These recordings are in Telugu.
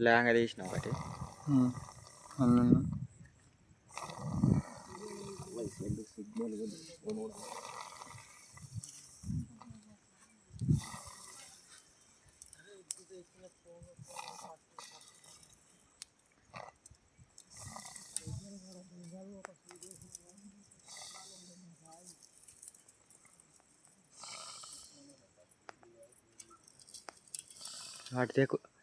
లేంగా తీసిన ఒకటి వాటి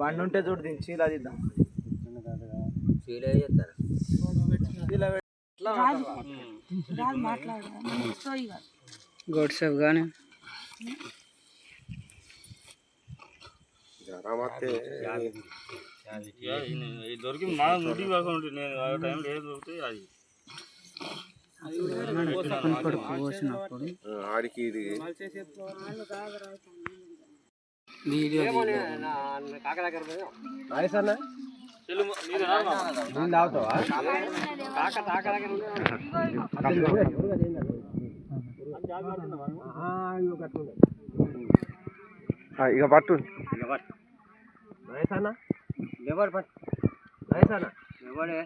బండి ఉంటే చూడు దీన్ని చీలా తీద్దాం గోడ్ సేఫ్ కానీ దొరికి మా ఇంటికి కాకుండా నేను ఆ టైంలో ఏది దొరికితే అది. పోసినప్పుడు. ఆడికి ఇది. వీడియో ఆ, ఇక పట్టు. ఎవరు పట్టు. ఎవడే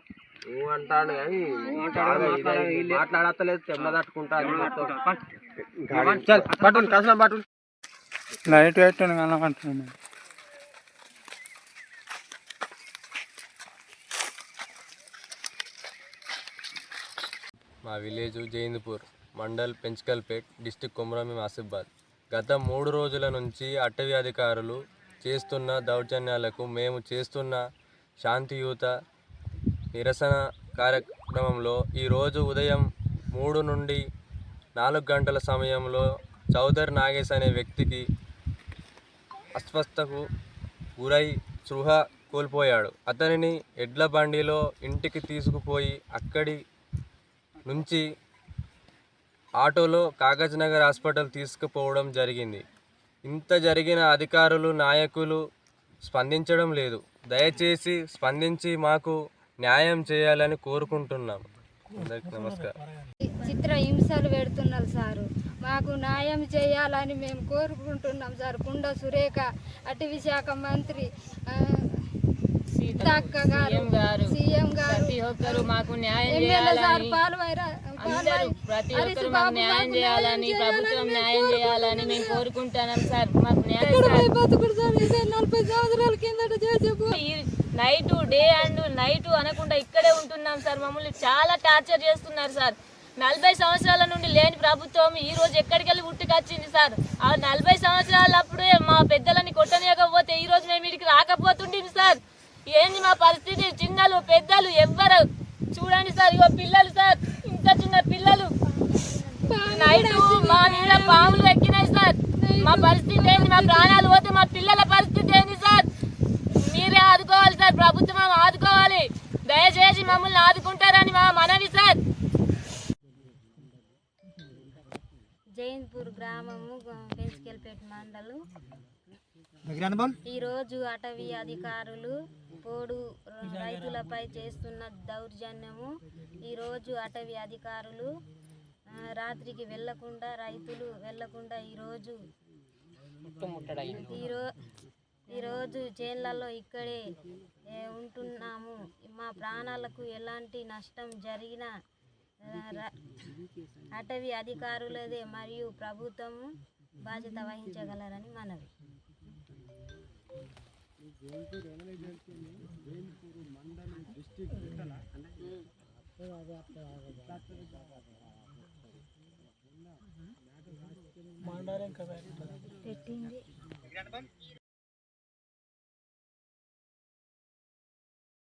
నువ్వు అంటాడు కానీ మాట్లాడతలేదు తెమ్మ తట్టుకుంటా పట్టు. కసిన పట్టు. లైట్ పెట్టాను కనమంటున్నాను మా విలేజ్ జైంద్పూర్ మండల్ పెంచకల్పేట్ డిస్టిక్ కుమ్రమీం ఆసిఫాబాద్. గత మూడు రోజుల నుంచి అటవీ అధికారులు చేస్తున్న దౌర్జన్యాలకు మేము చేస్తున్న శాంతియుత నిరసన కార్యక్రమంలో ఈరోజు ఉదయం మూడు నుండి నాలుగు గంటల సమయంలో చౌదర్ నాగేశ్ అనే వ్యక్తికి అస్వస్థకు గురై సృహ కోల్పోయాడు. అతనిని ఎడ్ల బండిలో ఇంటికి తీసుకుపోయి అక్కడి నుంచి ఆటోలో కాగజ్నగర్ హాస్పిటల్ తీసుకుపోవడం జరిగింది. ఇంత జరిగిన అధికారులు నాయకులు స్పందించడం లేదు. దయచేసి స్పందించి మాకు న్యాయం చేయాలని కోరుకుంటున్నాం. అందరికి నమస్కారం. చిత్ర హింసలు పెడుతున్నారు సారు. మాకు న్యాయం చేయాలని మేము కోరుకుంటున్నాం సార్. కుండ సురేఖ అటవీ శాఖ మంత్రి సీఎం గారు ప్రతి ఒక్కరు మాకు న్యాయం చేయాలని ప్రతి ఒక్కరు మాకు న్యాయం చేయాలని ప్రభుత్వం న్యాయం చేయాలని మేము కోరుకుంటున్నాం సార్. మాకు న్యాయం నైట్ డే అండ్ నైట్ అనకుండా ఇక్కడే ఉంటున్నాం సార్. మమ్మల్ని చాలా టార్చర్ చేస్తున్నారు సార్. నలభై సంవత్సరాల నుండి లేని ప్రభుత్వం ఈ రోజు ఎక్కడికి వెళ్ళి ఉట్టుకొచ్చింది సార్? ఆ నలభై సంవత్సరాల అప్పుడే మా పెద్దలని కొట్టనీయకపోతే ఈ రోజు మేము ఇక్కడికి రాకపోతుండేది సార్. ఏంది మా పరిస్థితి? చిన్నలు పెద్దలు ఎవ్వరు? చూడండి సార్ ఇగో పిల్లలు సార్ ఇంత చిన్న పిల్లలు. నైట్ మా మీద పాములు ఎక్కినాయి సార్. మా పరిస్థితి ఏంది? మా ప్రాణాలు పోతే మా పిల్లల పరిస్థితి ఏంది సార్? మీరే ఆదుకోవాలి సార్ ప్రభుత్వం ఆదుకోవాలి. దయచేసి మమ్మల్ని ఆదుకుంటారని మా మనవి సార్. జైన్పూర్ గ్రామము పెంచుకెళ్ళపేట మండలం. ఈరోజు అటవీ అధికారులు పోడు రైతులపై చేస్తున్న దౌర్జన్యము. ఈరోజు అటవీ అధికారులు రాత్రికి వెళ్ళకుండా రైతులు వెళ్ళకుండా ఈరోజు ఈరో ఈరోజు చేన్లలో ఇక్కడే ఉంటున్నాము. మా ప్రాణాలకు ఎలాంటి నష్టం జరిగినా అటవీ అధికారులదే మరియు ప్రభుత్వము బాధ్యత వహించగలరని మనవి. పెట్టింది.